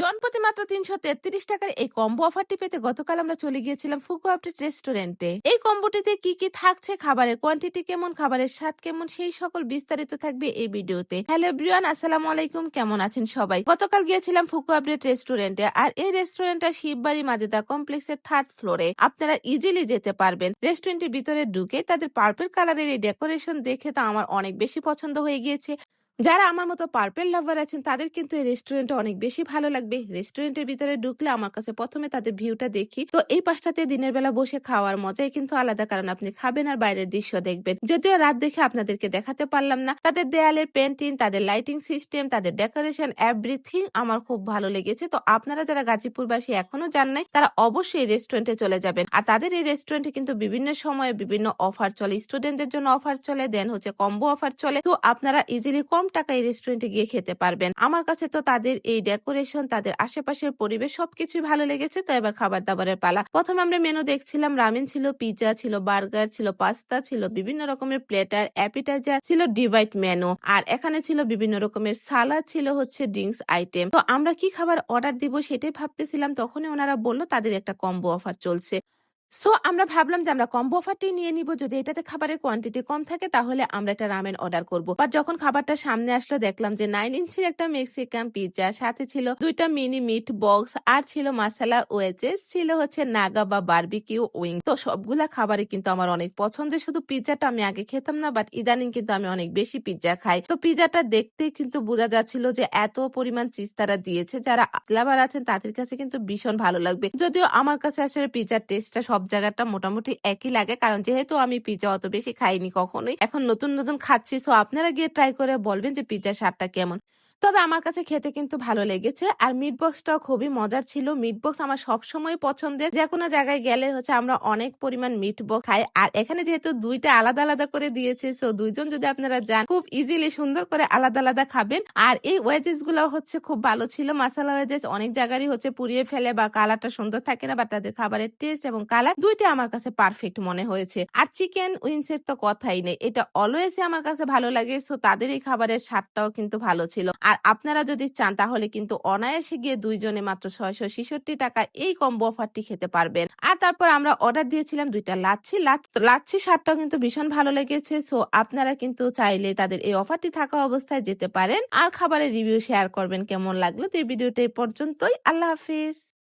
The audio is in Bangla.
জনপ্রতি মাত্র তিনশো তেত্রিশ টাকার এই কম্বো অফারটি পেতে গতকাল আমরা চলে গিয়েছিলাম ফুকু আপডেট রেস্টুরেন্টে এই কম্বোটিতে কি কি থাকছে, খাবারের কোয়ান্টিটি কেমন, খাবারের স্বাদ কেমন, সেই সকল বিস্তারিত থাকবে এই ভিডিওতে। হ্যালো ব্রিয়ান আসসালামু আলাইকুম, কেমন আছেন সবাই? গতকাল গিয়েছিলাম ফুকু আপডেট রেস্টুরেন্টে আর এই রেস্টুরেন্টটা শিববাড়ি মাজেদা কমপ্লেক্সের থার্ড ফ্লোরে আপনারা ইজিলি যেতে পারবেন। রেস্টুরেন্টের ভিতরে ঢুকে তাদের পার্পল কালারের এই ডেকোরেশন দেখে তো আমার অনেক বেশি পছন্দ হয়ে গিয়েছে। যারা আমার মতো পার্পেল লাভার আছেন, তাদের কিন্তু এই রেস্টুরেন্টটা অনেক বেশি ভালো লাগবে। রেস্টুরেন্টের ভিতরে ঢুকলে আমার কাছে প্রথমে তাদের ভিউটা দেখি। তো এই পাশটাতে দিনের বেলা বসে খাওয়ার মজাই কিন্তু আলাদা, কারণ আপনি খাবেন আর বাইরের দৃশ্য দেখবেন। যদিও রাত দেখে আপনাদেরকে দেখাতে পারলাম না, তাদের দেয়ালের পেন্টিং তাদের লাইটিং সিস্টেম তাদের ডেকোরেশন এভরিথিং আমার খুব ভালো লেগেছে। তো আপনারা যারা গাজীপুরবাসী এখনও জান নাই, তারা অবশ্যই রেস্টুরেন্টে চলে যাবেন। আর তাদের এই রেস্টুরেন্টে কিন্তু বিভিন্ন সময়ে বিভিন্ন অফার চলে। স্টুডেন্টদের জন্য অফার চলে দেন হচ্ছে কম্বো অফার চলে। তো আপনারা ইজিলি কম টাকায় রেস্টুরেন্টে গিয়ে খেতে পারবেন। আমার কাছে তো তাদের এই ডেকোরেশন তাদের আশেপাশের পরিবেশ সবকিছুই ভালো লেগেছে, তো এবার খাবার দাবারের পালা। প্রথম আমরা মেনু দেখছিলাম রামেন ছিল পিৎজা ছিল বার্গার ছিল পাস্তা ছিল, বিভিন্ন রকমের প্লেটার অ্যাপিটাইজার ছিল ডিভাইড মেনু আর এখানে ছিল বিভিন্ন রকমের সালাদ ছিল, হচ্ছে ড্রিঙ্কস আইটেম তো আমরা কি খাবার অর্ডার দিব সেটাই ভাবতেছিলাম, তখনই ওনারা বলল, তাদের একটা কম্বো অফার চলছে। সো আমরা ভাবলাম যে আমরা কম্বো অফারটি নিয়ে নিব। যদি এটাতে খাবারের কোয়ান্টিটি কম থাকে, তাহলে আমরা একটা রামেন অর্ডার করব। বাট যখন খাবারটা সামনে আসলো, দেখলাম যে নাইন ইঞ্চির একটা মেক্সিকান পিৎজা সাথে ছিল দুইটা মিনি মিট বক্স আর ছিল মাসালা ওয়েজেস ছিল হচ্ছে নাগা বা বার্বিকিউ উইং তো সবগুলা খাবারই কিন্তু আমার অনেক পছন্দের। শুধু পিৎজাটা আমি আগে খেতাম না বাট ইদানিং কিন্তু আমি অনেক বেশি পিৎজা খাই। তো পিৎজাটা দেখতে কিন্তু বোঝা যাচ্ছিল যে এত পরিমাণ চিজ তারা দিয়েছে। যারা লাভার আছেন, তাদের কাছে কিন্তু ভীষণ ভালো লাগবে। যদিও আমার কাছে আসলে পিৎজার টেস্টটা সব জায়গাটা মোটামুটি একই লাগে। কারণ যেহেতু আমি পিৎজা অত বেশি খাইনি কখনোই। এখন নতুন নতুন খাচ্ছি সো আপনারা গিয়ে ট্রাই করে বলবেন যে পিৎজার স্বাদটা কেমন। তবে আমার কাছে খেতে কিন্তু ভালো লেগেছে। আর মিট বক্সটাও খুবই মজার ছিল। মিট বক্স আমার সবসময় পছন্দের। যে কোনো জায়গায় গেলে হচ্ছে আমরা অনেক পরিমাণ মিট বক্স খাই। আর এখানে যেহেতু দুইটা আলাদা আলাদা করে দিয়েছে সো দুইজন যদি আপনারা যান, খুব ইজিলি সুন্দর করে আলাদা আলাদা খাবেন। আর এই ওয়েজেসগুলো হচ্ছে খুব ভালো ছিল। মাসালা ওয়েজেস অনেক জায়গারই হচ্ছে পুড়িয়ে ফেলে বা কালারটা সুন্দর থাকে না বা তাদের খাবারের টেস্ট এবং কালার দুইটা আমার কাছে পারফেক্ট মনে হয়েছে। আর চিকেন উইন্সের তো কথাই নেই। এটা অলওয়েজই আমার কাছে ভালো লাগে সো তাদের এই খাবারের স্বাদটাও কিন্তু ভালো ছিল। আর আপনারা যদি চান, তাহলে কিন্তু অনায়াসে গিয়ে দুইজনে মাত্র ছয়শো ছেষট্টি টাকা এই কম্বো অফারটি খেতে পারবেন। আর তারপর আমরা অর্ডার দিয়েছিলাম দুইটা লাচ্ছি। লাচ- লাচ্ছি স্বাদটাও কিন্তু ভীষণ ভালো লেগেছে। সো, আপনারা কিন্তু চাইলে তাদের এই অফারটি থাকা অবস্থায় যেতে পারেন। আর খাবারের রিভিউ শেয়ার করবেন কেমন লাগল? তো এই ভিডিওটা এই পর্যন্তই। আল্লাহ হাফিজ।